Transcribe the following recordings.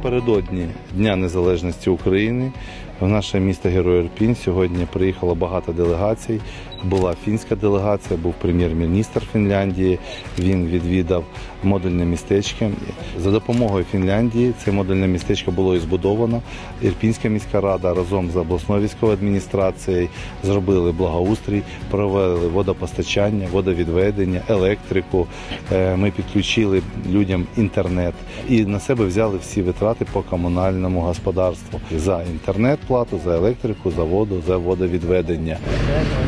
Напередодні Дня Незалежності України в наше місто Герой Ірпінь сьогодні приїхало багато делегацій. Була фінська делегація, був прем'єр-міністр Фінляндії. Він відвідав модульне містечко. За допомогою Фінляндії це модульне містечко було і збудовано. Ірпінська міська рада разом з обласною військовою адміністрацією зробили благоустрій, провели водопостачання, водовідведення, електрику. Е, Ми підключили людям інтернет і на себе взяли всі витрати по комунальному господарству за інтернет плату, за електрику, за воду, за водовідведення.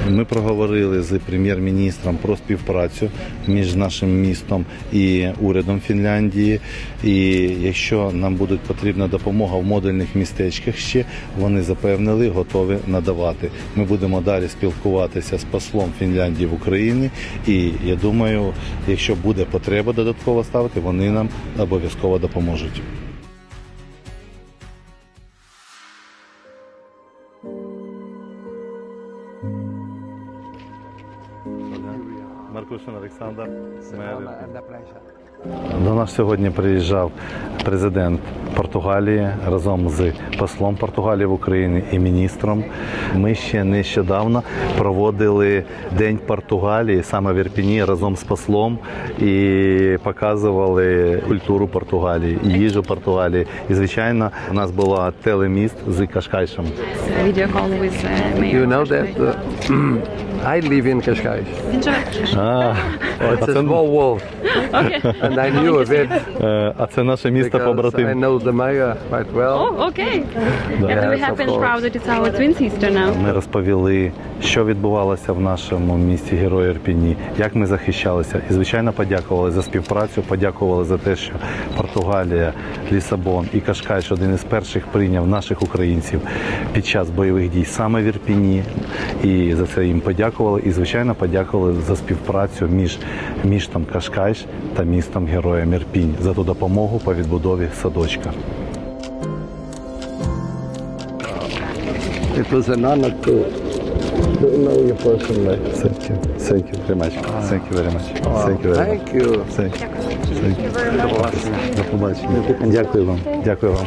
Ми проговорили з прем'єр-міністром про співпрацю між нашим містом і урядом Фінляндії. І якщо нам буде потрібна допомога в модульних містечках ще, вони запевнили, готові надавати. Ми будемо далі спілкуватися з послом Фінляндії в Україні. І я думаю, якщо буде потреба додатково ставити, вони нам обов'язково допоможуть. Маркушин Олександр, До нас сьогодні приїжджав президент Португалії разом з послом Португалії в Україні і міністром. Ми ще нещодавно проводили День Португалії саме в Ірпіні разом з послом і показували культуру Португалії, їжу Португалії. І звичайно, у нас була телеміст з Кашкайшем. video I live in Cascais. А, It's a це, small world, Okay. and I knew of it е, а це наше місто because I побратим. know the mayor quite well. Oh, okay. Yeah, Yes, we of have been course. proud that it's our twin sister now. Ми розповіли, що відбувалося в нашому місті Герої Ірпіні, як ми захищалися. І, звичайно, подякували за співпрацю, подякували за те, що Португалія, Лісабон і Кашкайш один із перших прийняв наших українців під час бойових дій саме в Ірпіні. І за це їм подякували. І, звичайно, подякували за співпрацю між містом Кашкайш та містом Героєм Ірпінь за ту допомогу по відбудові садочка. It was an honor to, to know you personally. Thank you. Thank you very much. Thank you very much. Thank you very much. Thank you. Thank you. Thank you. До побачення. Дякую вам. Дякую вам.